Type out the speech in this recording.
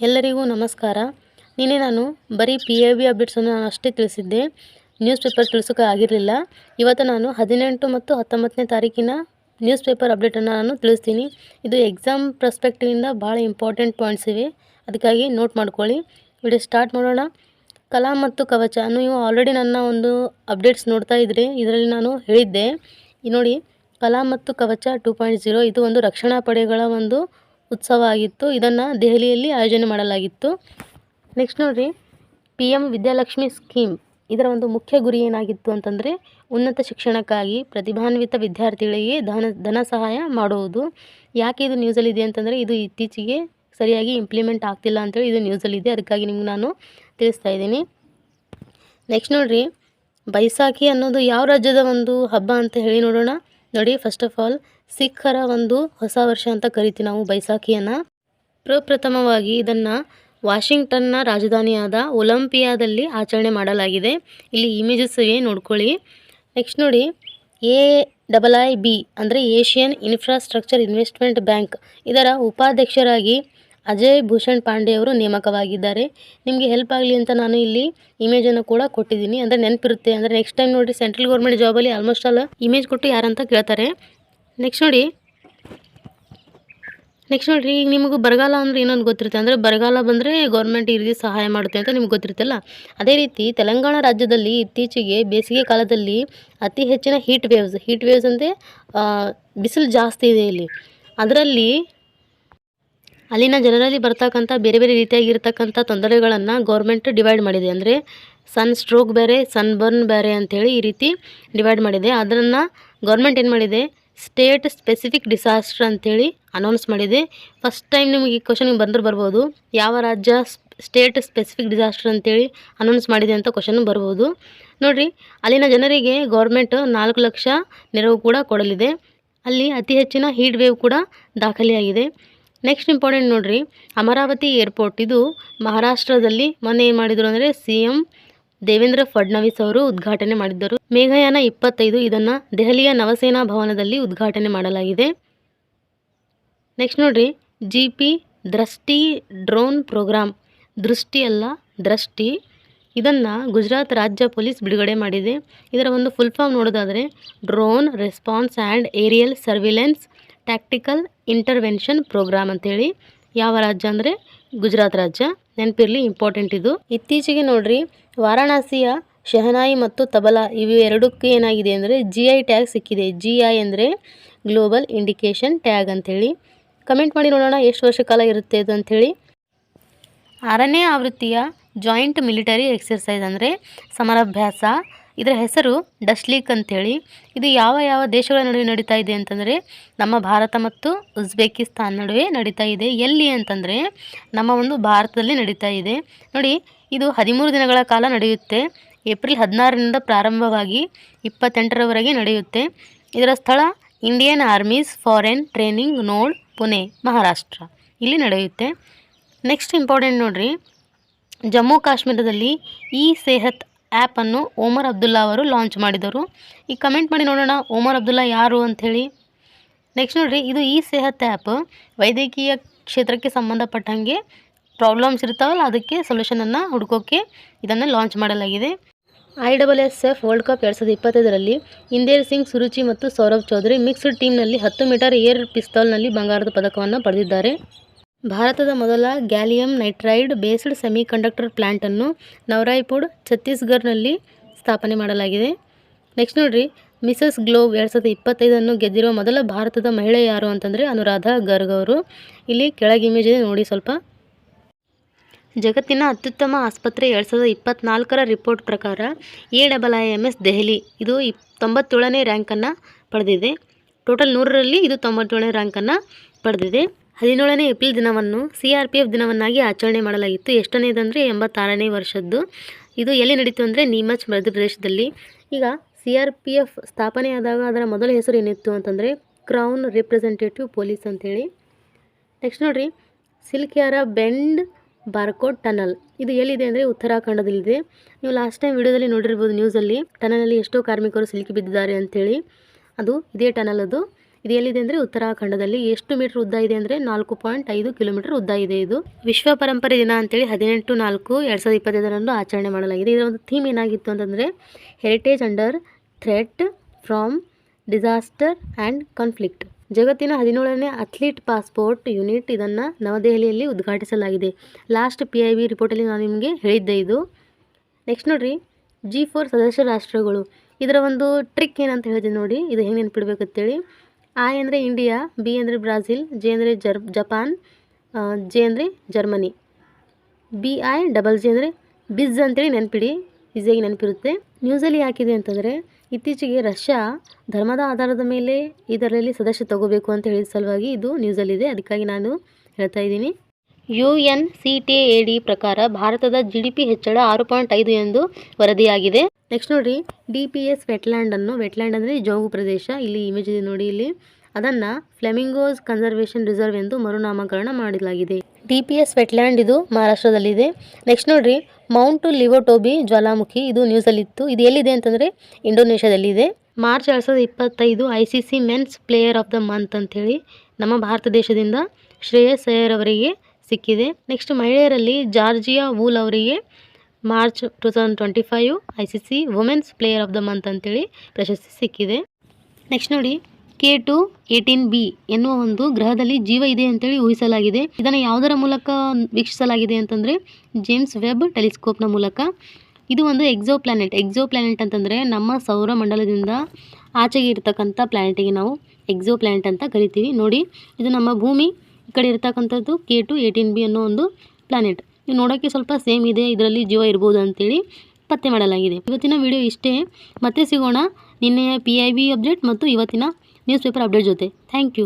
ಎಲ್ಲರಿಗೂ ನಮಸ್ಕಾರ. ನಿನ್ನೆ ನಾನು ಬರೀ ಪಿ ಎ ಬಿ ಅಪ್ಡೇಟ್ಸನ್ನು ನಾನು ಅಷ್ಟೇ ತಿಳಿಸಿದ್ದೆ. ನ್ಯೂಸ್ ಪೇಪರ್ ತಿಳಿಸೋಕೆ ಆಗಿರಲಿಲ್ಲ. ಇವತ್ತು ನಾನು ಹದಿನೆಂಟು ಮತ್ತು ಹತ್ತೊಂಬತ್ತನೇ ತಾರೀಕಿನ ನ್ಯೂಸ್ ಪೇಪರ್ ಅಪ್ಡೇಟನ್ನು ನಾನು ತಿಳಿಸ್ತೀನಿ. ಇದು ಎಕ್ಸಾಮ್ ಪರ್ಸ್ಪೆಕ್ಟಿವಿಂದ ಭಾಳ ಇಂಪಾರ್ಟೆಂಟ್ ಪಾಯಿಂಟ್ಸ್ ಇವೆ. ಅದಕ್ಕಾಗಿ ನೋಟ್ ಮಾಡ್ಕೊಳ್ಳಿ. ವಿಡಿಯೋ ಸ್ಟಾರ್ಟ್ ಮಾಡೋಣ. ಕಲಾ ಮತ್ತು ಕವಚ. ನೀವು ಆಲ್ರೆಡಿ ನನ್ನ ಒಂದು ಅಪ್ಡೇಟ್ಸ್ ನೋಡ್ತಾ ಇದ್ರಿ ಇದರಲ್ಲಿ ನಾನು ಹೇಳಿದ್ದೆ. ನೋಡಿ, ಕಲಾ ಮತ್ತು ಕವಚ ಟೂ ಪಾಯಿಂಟ್ ಜೀರೋ ಇದು ಒಂದು ರಕ್ಷಣಾ ಪಡೆಗಳ ಒಂದು ಉತ್ಸವ ಆಗಿತ್ತು ಇದನ್ನು ದೆಹಲಿಯಲ್ಲಿ ಆಯೋಜನೆ ಮಾಡಲಾಗಿತ್ತು. ನೆಕ್ಸ್ಟ್ ನೋಡಿರಿ. ಪಿ ಎಂ ವಿದ್ಯಾಲಕ್ಷ್ಮಿ ಸ್ಕೀಮ್ ಇದರ ಒಂದು ಮುಖ್ಯ ಗುರಿ ಏನಾಗಿತ್ತು ಅಂತಂದರೆ, ಉನ್ನತ ಶಿಕ್ಷಣಕ್ಕಾಗಿ ಪ್ರತಿಭಾನ್ವಿತ ವಿದ್ಯಾರ್ಥಿಗಳಿಗೆ ಧನ ಧನ ಸಹಾಯ ಮಾಡುವುದು. ಯಾಕೆ ಇದು ನ್ಯೂಸಲ್ಲಿದೆ ಅಂತಂದರೆ, ಇದು ಇತ್ತೀಚೆಗೆ ಸರಿಯಾಗಿ ಇಂಪ್ಲಿಮೆಂಟ್ ಆಗ್ತಿಲ್ಲ ಅಂತೇಳಿ ಇದು ನ್ಯೂಸಲ್ಲಿದೆ ಅದಕ್ಕಾಗಿ ನಿಮ್ಗೆ ನಾನು ತಿಳಿಸ್ತಾ ಇದ್ದೀನಿ. ನೆಕ್ಸ್ಟ್ ನೋಡಿರಿ. ಬೈಸಾಖಿ ಅನ್ನೋದು ಯಾವ ರಾಜ್ಯದ ಒಂದು ಹಬ್ಬ ಅಂತ ಹೇಳಿ ನೋಡೋಣ. ನೋಡಿ ಫಸ್ಟ್ ಆಫ್ ಆಲ್ ಸಿಖ್ಖರ ಒಂದು ಹೊಸ ವರ್ಷ ಅಂತ ಕರಿತೀವಿ ನಾವು ಬೈಸಾಖಿಯನ್ನು. ಪ್ರಪ್ರಥಮವಾಗಿ ಇದನ್ನು ವಾಷಿಂಗ್ಟನ್ನ ರಾಜಧಾನಿಯಾದ ಒಲಂಪಿಯಾದಲ್ಲಿ ಆಚರಣೆ ಮಾಡಲಾಗಿದೆ. ಇಲ್ಲಿ ಇಮೇಜಸ್ ಏ ನೋಡ್ಕೊಳ್ಳಿ. ನೆಕ್ಸ್ಟ್ ನೋಡಿ ಎ ಡಬಲ್ ಐ ಬಿ ಅಂದರೆ ಏಷ್ಯನ್ ಇನ್ಫ್ರಾಸ್ಟ್ರಕ್ಚರ್ ಇನ್ವೆಸ್ಟ್ಮೆಂಟ್ ಬ್ಯಾಂಕ್. ಇದರ ಉಪಾಧ್ಯಕ್ಷರಾಗಿ ಅಜಯ್ ಭೂಷಣ್ ಪಾಂಡೆ ಅವರು ನೇಮಕವಾಗಿದ್ದಾರೆ. ನಿಮಗೆ ಹೆಲ್ಪ್ ಆಗಲಿ ಅಂತ ನಾನು ಇಲ್ಲಿ ಇಮೇಜನ್ನು ಕೂಡ ಕೊಟ್ಟಿದ್ದೀನಿ. ಅಂದರೆ ನೆನಪಿರುತ್ತೆ. ಅಂದರೆ ನೆಕ್ಸ್ಟ್ ಟೈಮ್ ನೋಡಿ ಸೆಂಟ್ರಲ್ ಗೌರ್ಮೆಂಟ್ ಜಾಬಲ್ಲಿ ಆಲ್ಮೋಸ್ಟ್ ಆಲ್ ಇಮೇಜ್ ಕೊಟ್ಟು ಯಾರಂತ ಕೇಳ್ತಾರೆ. ನೆಕ್ಸ್ಟ್ ನೋಡಿ ನೆಕ್ಸ್ಟ್ ನೋಡಿರಿ, ಈಗ ನಿಮಗೆ ಬರಗಾಲ ಅಂದರೆ ಏನೊಂದು ಗೊತ್ತಿರುತ್ತೆ. ಅಂದರೆ ಬರಗಾಲ ಬಂದರೆ ಗೌರ್ಮೆಂಟ್ ಈ ರೀತಿ ಸಹಾಯ ಮಾಡುತ್ತೆ ಅಂತ ನಿಮ್ಗೆ ಗೊತ್ತಿರುತ್ತಲ್ಲ. ಅದೇ ರೀತಿ ತೆಲಂಗಾಣ ರಾಜ್ಯದಲ್ಲಿ ಇತ್ತೀಚೆಗೆ ಬೇಸಿಗೆ ಕಾಲದಲ್ಲಿ ಅತಿ ಹೆಚ್ಚಿನ ಹೀಟ್ ವೇವ್ಸ್ ಹೀಟ್ ವೇವ್ಸ್ ಅಂದರೆ ಬಿಸಿಲು ಜಾಸ್ತಿ ಇದೆ ಇಲ್ಲಿ. ಅದರಲ್ಲಿ ಅಲ್ಲಿನ ಜನರಲ್ಲಿ ಬರ್ತಕ್ಕಂಥ ಬೇರೆ ಬೇರೆ ರೀತಿಯಾಗಿರ್ತಕ್ಕಂಥ ತೊಂದರೆಗಳನ್ನು ಗೌರ್ಮೆಂಟ್ ಡಿವೈಡ್ ಮಾಡಿದೆ. ಅಂದರೆ ಸನ್ ಸ್ಟ್ರೋಕ್ ಬೇರೆ ಸನ್ ಬರ್ನ್ ಬೇರೆ ಅಂಥೇಳಿ ಈ ರೀತಿ ಡಿವೈಡ್ ಮಾಡಿದೆ. ಅದನ್ನು ಗೌರ್ಮೆಂಟ್ ಏನು ಮಾಡಿದೆ? ಸ್ಟೇಟ್ ಸ್ಪೆಸಿಫಿಕ್ ಡಿಸಾಸ್ಟರ್ ಅಂಥೇಳಿ ಅನೌನ್ಸ್ ಮಾಡಿದೆ. ಫಸ್ಟ್ ಟೈಮ್ ನಿಮಗೆ ಈ ಕ್ವಶನ್ಗೆ ಬಂದ್ರೆ ಬರ್ಬೋದು. ಯಾವ ರಾಜ್ಯ ಸ್ಟೇಟ್ ಸ್ಪೆಸಿಫಿಕ್ ಡಿಸಾಸ್ಟರ್ ಅಂತೇಳಿ ಅನೌನ್ಸ್ ಮಾಡಿದೆ ಅಂತ ಕ್ವಶನ್ ಬರ್ಬೋದು. ನೋಡಿರಿ, ಅಲ್ಲಿನ ಜನರಿಗೆ ಗೌರ್ಮೆಂಟ್ ನಾಲ್ಕು ಲಕ್ಷ ನೆರವು ಕೂಡ ಕೊಡಲಿದೆ. ಅಲ್ಲಿ ಅತಿ ಹೆಚ್ಚಿನ ಹೀಟ್ ವೇವ್ ಕೂಡ ದಾಖಲೆಯಾಗಿದೆ. ನೆಕ್ಸ್ಟ್ ಇಂಪಾರ್ಟೆಂಟ್ ನೋಡಿರಿ, ಅಮರಾವತಿ ಏರ್ಪೋರ್ಟ್ ಇದು ಮಹಾರಾಷ್ಟ್ರದಲ್ಲಿ ಮೊನ್ನೆ ಏನು ಮಾಡಿದರು ಅಂದರೆ ಸಿ ಎಂ ದೇವೇಂದ್ರ ಫಡ್ನವೀಸ್ ಅವರು ಉದ್ಘಾಟನೆ ಮಾಡಿದ್ದರು. ಮೇಘಯಾನ ಇಪ್ಪತ್ತೈದು ಇದನ್ನು ದೆಹಲಿಯ ನವಸೇನಾ ಭವನದಲ್ಲಿ ಉದ್ಘಾಟನೆ ಮಾಡಲಾಗಿದೆ. ನೆಕ್ಸ್ಟ್ ನೋಡಿರಿ G P Drishti drone program Drishti ಅಲ್ಲ ದೃಷ್ಟಿ ಇದನ್ನು ಗುಜರಾತ್ ರಾಜ್ಯ ಪೊಲೀಸ್ ಬಿಡುಗಡೆ ಮಾಡಿದೆ. ಇದರ ಒಂದು ಫುಲ್ ಫಾರ್ಮ್ ನೋಡೋದಾದರೆ, drone response and aerial surveillance tactical intervention program ಅಂತೇಳಿ. ಯಾವ ರಾಜ್ಯ ಅಂದರೆ ಗುಜರಾತ್ ರಾಜ್ಯ. ನೆನಪಿರಲಿ ಇಂಪಾರ್ಟೆಂಟ್ ಇದು. ಇತ್ತೀಚೆಗೆ ನೋಡ್ರಿ, ವಾರಾಣಸಿಯ ಶಹನಾಯಿ ಮತ್ತು ತಬಲಾ ಇವು ಎರಡಕ್ಕೂ ಏನಾಗಿದೆ ಅಂದರೆ ಜಿ ಐ ಟ್ಯಾಗ್ ಸಿಕ್ಕಿದೆ. ಜಿ ಐ ಅಂದರೆ ಗ್ಲೋಬಲ್ ಇಂಡಿಕೇಶನ್ ಟ್ಯಾಗ್ ಅಂಥೇಳಿ ಕಮೆಂಟ್ ಮಾಡಿ ನೋಡೋಣ, ಎಷ್ಟು ವರ್ಷ ಕಾಲ ಇರುತ್ತೆ ಇದು ಅಂಥೇಳಿ ಆರನೇ ಆವೃತ್ತಿಯ ಜಾಯಿಂಟ್ ಮಿಲಿಟರಿ ಎಕ್ಸರ್ಸೈಸ್ ಅಂದರೆ ಸಮರಾಭ್ಯಾಸ. ಇದರ ಹೆಸರು ಡಸ್ಲೀಕ್ ಅಂಥೇಳಿ ಇದು ಯಾವ ಯಾವ ದೇಶಗಳ ನಡುವೆ ನಡೀತಾ ಇದೆ ಅಂತಂದರೆ, ನಮ್ಮ ಭಾರತ ಮತ್ತು ಉಜ್ಬೇಕಿಸ್ತಾನ್ ನಡುವೆ ನಡೀತಾ ಇದೆ. ಎಲ್ಲಿ ಅಂತಂದರೆ, ನಮ್ಮ ಒಂದು ಭಾರತದಲ್ಲಿ ನಡೀತಾ ಇದೆ. ನೋಡಿ, ಇದು ಹದಿಮೂರು ದಿನಗಳ ಕಾಲ ನಡೆಯುತ್ತೆ. ಏಪ್ರಿಲ್ ಹದಿನಾರರಿಂದ ಪ್ರಾರಂಭವಾಗಿ ಇಪ್ಪತ್ತೆಂಟರವರೆಗೆ ನಡೆಯುತ್ತೆ. ಇದರ ಸ್ಥಳ ಇಂಡಿಯನ್ ಆರ್ಮೀಸ್ ಫಾರೆನ್ ಟ್ರೈನಿಂಗ್ ನೋಡ್, ಪುಣೆ, ಮಹಾರಾಷ್ಟ್ರ. ಇಲ್ಲಿ ನಡೆಯುತ್ತೆ. ನೆಕ್ಸ್ಟ್ ಇಂಪಾರ್ಟೆಂಟ್ ನೋಡ್ರಿ, ಜಮ್ಮು ಕಾಶ್ಮೀರದಲ್ಲಿ ಇ ಸೇಹತ್ ಆ್ಯಪನ್ನು ಓಮರ್ ಅಬ್ದುಲ್ಲಾ ಅವರು ಲಾಂಚ್ ಮಾಡಿದರು. ಈಗ ಕಮೆಂಟ್ ಮಾಡಿ ನೋಡೋಣ ಓಮರ್ ಅಬ್ದುಲ್ಲಾ ಯಾರು ಅಂಥೇಳಿ ನೆಕ್ಸ್ಟ್ ನೋಡಿರಿ, ಇದು ಈ ಸೆಹತ್ ಆ್ಯಪ್ ವೈದ್ಯಕೀಯ ಕ್ಷೇತ್ರಕ್ಕೆ ಸಂಬಂಧಪಟ್ಟಂಗೆ ಪ್ರಾಬ್ಲಮ್ಸ್ ಇರ್ತಾವಲ್ಲ, ಅದಕ್ಕೆ ಸೊಲ್ಯೂಷನನ್ನು ಹುಡ್ಕೋಕ್ಕೆ ಇದನ್ನು ಲಾಂಚ್ ಮಾಡಲಾಗಿದೆ. I double S F world cup ಎರಡು ಸಾವಿರದ ಇಪ್ಪತ್ತೈದರಲ್ಲಿ ಇಂದೇರ್ ಸಿಂಗ್ ಸುರುಚಿ ಮತ್ತು ಸೌರಭ್ ಚೌಧರಿ ಮಿಕ್ಸ್ಡ್ ಟೀಮ್ನಲ್ಲಿ ಹತ್ತು ಮೀಟರ್ ಏರ್ ಪಿಸ್ತಾಲ್ನಲ್ಲಿ ಬಂಗಾರದ ಪದಕವನ್ನು ಪಡೆದಿದ್ದಾರೆ. ಭಾರತದ ಮೊದಲ ಗ್ಯಾಲಿಯಂ ನೈಟ್ರೈಡ್ ಬೇಸ್ಡ್ ಸೆಮಿಕಂಡಕ್ಟರ್ ಪ್ಲ್ಯಾಂಟನ್ನು ನವರಾಯ್ಪುರ್, ಛತ್ತೀಸ್ಗಢ್ನಲ್ಲಿ ಸ್ಥಾಪನೆ ಮಾಡಲಾಗಿದೆ. ನೆಕ್ಸ್ಟ್ ನೋಡಿರಿ, ಮಿಸಸ್ ಗ್ಲೋಬ್ ಎರಡು ಸಾವಿರದ ಇಪ್ಪತ್ತೈದನ್ನು ಗೆದ್ದಿರುವ ಮೊದಲ ಭಾರತದ ಮಹಿಳೆ ಯಾರು ಅಂತಂದರೆ ಅನುರಾಧ ಗರ್ಗ್ ಅವರು. ಇಲ್ಲಿ ಕೆಳಗೆ ಇಮೇಜ್ ಇದೆ, ನೋಡಿ ಸ್ವಲ್ಪ. ಜಗತ್ತಿನ ಅತ್ಯುತ್ತಮ ಆಸ್ಪತ್ರೆ ಎರಡು ಸಾವಿರದ ಇಪ್ಪತ್ತ್ನಾಲ್ಕರ ರಿಪೋರ್ಟ್ ಪ್ರಕಾರ A double I M S Delhi. ಇದು ಇಪ್, ತೊಂಬತ್ತೇಳನೇ ರ್ಯಾಂಕನ್ನು ಪಡೆದಿದೆ. ಟೋಟಲ್ ನೂರರಲ್ಲಿ ಇದು ತೊಂಬತ್ತೇಳನೇ ರ್ಯಾಂಕನ್ನು ಪಡೆದಿದೆ. ಹದಿನೇಳನೇ ಏಪ್ರಿಲ್ ದಿನವನ್ನು ಸಿ ಆರ್ ಪಿ ಎಫ್ ದಿನವನ್ನಾಗಿ ಆಚರಣೆ ಮಾಡಲಾಗಿತ್ತು. ಎಷ್ಟನೇದಂದರೆ ಎಂಬತ್ತಾರನೇ ವರ್ಷದ್ದು. ಇದು ಎಲ್ಲಿ ನಡೀತು ಅಂದರೆ ನೀಮಚ್ ಮಧ್ಯಪ್ರದೇಶದಲ್ಲಿ. ಈಗ ಸಿ ಆರ್ ಪಿ ಎಫ್ ಸ್ಥಾಪನೆಯಾದಾಗ ಅದರ ಮೊದಲ ಹೆಸರು ಏನಿತ್ತು ಅಂತಂದರೆ ಕ್ರೌನ್ ರಿಪ್ರೆಸೆಂಟೇಟಿವ್ ಪೊಲೀಸ್ ಅಂತೇಳಿ. ನೆಕ್ಸ್ಟ್ ನೋಡಿರಿ, ಸಿಲ್ಕ್ಯಾರ ಬೆಂಡ್ ಬಾರ್ಕೋಡ್ ಟನಲ್. ಇದು ಎಲ್ಲಿದೆ ಅಂದರೆ ಉತ್ತರಾಖಂಡದಲ್ಲಿದೆ. ನೀವು ಲಾಸ್ಟ್ ಟೈಮ್ ವಿಡಿಯೋದಲ್ಲಿ ನೋಡಿರ್ಬೋದು ನ್ಯೂಸಲ್ಲಿ, ಟನಲಲ್ಲಿ ಎಷ್ಟೋ ಕಾರ್ಮಿಕರು ಸಿಲುಕಿ ಬಿದ್ದಿದ್ದಾರೆ ಅಂಥೇಳಿ ಅದು ಇದೇ ಟನಲ್ ಅದು. ಇದು ಎಲ್ಲಿದೆ ಅಂದರೆ ಉತ್ತರಾಖಂಡದಲ್ಲಿ. ಎಷ್ಟು ಮೀಟರ್ ಉದ್ದ ಇದೆ ಅಂದರೆ ನಾಲ್ಕು ಪಾಯಿಂಟ್ ಐದು ಕಿಲೋಮೀಟರ್ ಉದ್ದ ಇದೆ ಇದು. ವಿಶ್ವ ಪರಂಪರೆ ದಿನ ಅಂತೇಳಿ ಹದಿನೆಂಟು ನಾಲ್ಕು ಎರಡು ಸಾವಿರದ ಇಪ್ಪತ್ತೈದರಂದು ಆಚರಣೆ ಮಾಡಲಾಗಿದೆ. ಇದರ ಒಂದು ಥೀಮ್ ಏನಾಗಿತ್ತು ಅಂತಂದರೆ heritage under threat from disaster and conflict ಜಗತ್ತಿನ ಹದಿನೇಳನೇ ಅಥ್ಲೀಟ್ ಪಾಸ್ಪೋರ್ಟ್ ಯೂನಿಟ್ ಇದನ್ನು ನವದೆಹಲಿಯಲ್ಲಿ ಉದ್ಘಾಟಿಸಲಾಗಿದೆ. ಲಾಸ್ಟ್ ಪಿ ಐ ಬಿ ರಿಪೋರ್ಟಲ್ಲಿ ನಾನು ನಿಮಗೆ ಹೇಳಿದ್ದೆ ಇದು. ನೆಕ್ಸ್ಟ್ ನೋಡಿರಿ ಜಿ ಫೋರ್ ಸದಸ್ಯ ರಾಷ್ಟ್ರಗಳು. ಇದರ ಒಂದು ಟ್ರಿಕ್ ಏನಂತ ಹೇಳಿದೆ ನೋಡಿ, ಇದು ಹೆಂಗೆ ನೆನ್ಪಿಡ್ಬೇಕಂತೇಳಿ ಐ ಅಂದರೆ ಇಂಡಿಯಾ ಬಿ ಅಂದರೆ ಬ್ರಾಝಿಲ್ ಜೆ ಅಂದರೆ ಜರ್ ಜಪಾನ್ ಜೆ ಅಂದರೆ Germany B I double J ಅಂದರೆ ಬಿಜ್ ಅಂತೇಳಿ ನೆನಪಿಡಿ, ಈಸಿಯಾಗಿ ನೆನಪಿರುತ್ತೆ. ನ್ಯೂಸಲ್ಲಿ ಹಾಕಿದೆ ಅಂತಂದರೆ, ಇತ್ತೀಚೆಗೆ ರಷ್ಯಾ ಧರ್ಮದ ಆಧಾರದ ಮೇಲೆ ಇದರಲ್ಲಿ ಸದಸ್ಯ ತಗೋಬೇಕು ಅಂತ ಹೇಳಿದ ಸಲುವಾಗಿ ಇದು ನ್ಯೂಸಲ್ಲಿದೆ ಅದಕ್ಕಾಗಿ ನಾನು ಹೇಳ್ತಾ ಇದ್ದೀನಿ. U N C T A D ಪ್ರಕಾರ ಭಾರತದ ಜಿ ಡಿ ಪಿ ಹೆಚ್ಚಳ ಆರು ಪಾಯಿಂಟ್ ಐದು ಎಂದು ವರದಿಯಾಗಿದೆ. ನೆಕ್ಸ್ಟ್ ನೋಡಿರಿ ಡಿ ಪಿ ಎಸ್ ವೆಟ್ಲ್ಯಾಂಡನ್ನು ವೆಟ್ಲ್ಯಾಂಡ್ ಅಂದರೆ ಜೋಗು ಪ್ರದೇಶ. ಇಲ್ಲಿ ಇಮೇಜ್ ಇದೆ ನೋಡಿ ಇಲ್ಲಿ. ಅದನ್ನು ಫ್ಲೆಮಿಂಗೋಸ್ ಕನ್ಸರ್ವೇಷನ್ ರಿಸರ್ವ್ ಎಂದು ಮರುನಾಮಕರಣ ಮಾಡಲಾಗಿದೆ. ಡಿ ಪಿ ಎಸ್ ವೆಟ್ಲ್ಯಾಂಡ್ ಇದು ಮಹಾರಾಷ್ಟ್ರದಲ್ಲಿದೆ. ನೆಕ್ಸ್ಟ್ ನೋಡಿರಿ ಮೌಂಟ್ ಲಿವೋಟೋಬಿ ಜ್ವಾಲಾಮುಖಿ ಇದು ನ್ಯೂಸಲ್ಲಿತ್ತು ಇದು ಎಲ್ಲಿದೆ ಅಂತಂದರೆ ಇಂಡೋನೇಷ್ಯಾದಲ್ಲಿದೆ. ಮಾರ್ಚ್ ಎರಡು ಸಾವಿರದ ಇಪ್ಪತ್ತೈದು I C C men's player of the month ಅಂಥೇಳಿ ನಮ್ಮ ಭಾರತ ದೇಶದಿಂದ ಶ್ರೇಯಸ್ ಅಯ್ಯರ್ ಅವರಿಗೆ ಸಿಕ್ಕಿದೆ. ನೆಕ್ಸ್ಟ್ ಮಹಿಳೆಯರಲ್ಲಿ ಜಾರ್ಜಿಯಾ ವೂಲ್ ಅವರಿಗೆ March two thousand twenty five I C C women's player of the month ಅಂತೇಳಿ ಪ್ರಶಸ್ತಿ ಸಿಕ್ಕಿದೆ. ನೆಕ್ಸ್ಟ್ ನೋಡಿ ಕೆ ಟು ಏಟೀನ್ ಬಿ ಎನ್ನುವ ಒಂದು ಗ್ರಹದಲ್ಲಿ ಜೀವ ಇದೆ ಅಂತೇಳಿ ಊಹಿಸಲಾಗಿದೆ. ಇದನ್ನು ಯಾವುದರ ಮೂಲಕ ವೀಕ್ಷಿಸಲಾಗಿದೆ ಅಂತಂದರೆ ಜೇಮ್ಸ್ ವೆಬ್ ಟೆಲಿಸ್ಕೋಪ್ನ ಮೂಲಕ. ಇದು ಒಂದು ಎಕ್ಸೋ ಪ್ಲಾನೆಟ್ ಎಕ್ಸೋ ಪ್ಲಾನೆಟ್ ಅಂತಂದರೆ ನಮ್ಮ ಸೌರಮಂಡಲದಿಂದ ಆಚೆಗೆ ಇರ್ತಕ್ಕಂಥ ಪ್ಲಾನೆಟಿಗೆ ನಾವು ಎಕ್ಸೋ ಪ್ಲಾನೆಟ್ ಅಂತ ಕರಿತೀವಿ. ನೋಡಿ, ಇದು ನಮ್ಮ ಭೂಮಿ. ಈ ಕಡೆ ಇರತಕ್ಕಂಥದ್ದು ಕೆ ಟು ಏಟೀನ್ ಬಿ ಅನ್ನೋ ಒಂದು ಪ್ಲಾನೆಟ್ ಇದು ನೋಡೋಕ್ಕೆ ಸ್ವಲ್ಪ ಸೇಮ್ ಇದೆ, ಇದರಲ್ಲಿ ಜೀವ ಇರ್ಬೋದು ಅಂತೇಳಿ ಪತ್ತೆ ಮಾಡಲಾಗಿದೆ. ಇವತ್ತಿನ ವಿಡಿಯೋ ಇಷ್ಟೇ. ಮತ್ತೆ ಸಿಗೋಣ ನಿನ್ನೆಯ ಪಿ ಐ ಅಪ್ಡೇಟ್ ಮತ್ತು ಇವತ್ತಿನ ನ್ಯೂಸ್ ಪೇಪರ್ ಅಪ್ಡೇಟ್ ಜೊತೆ. Thank you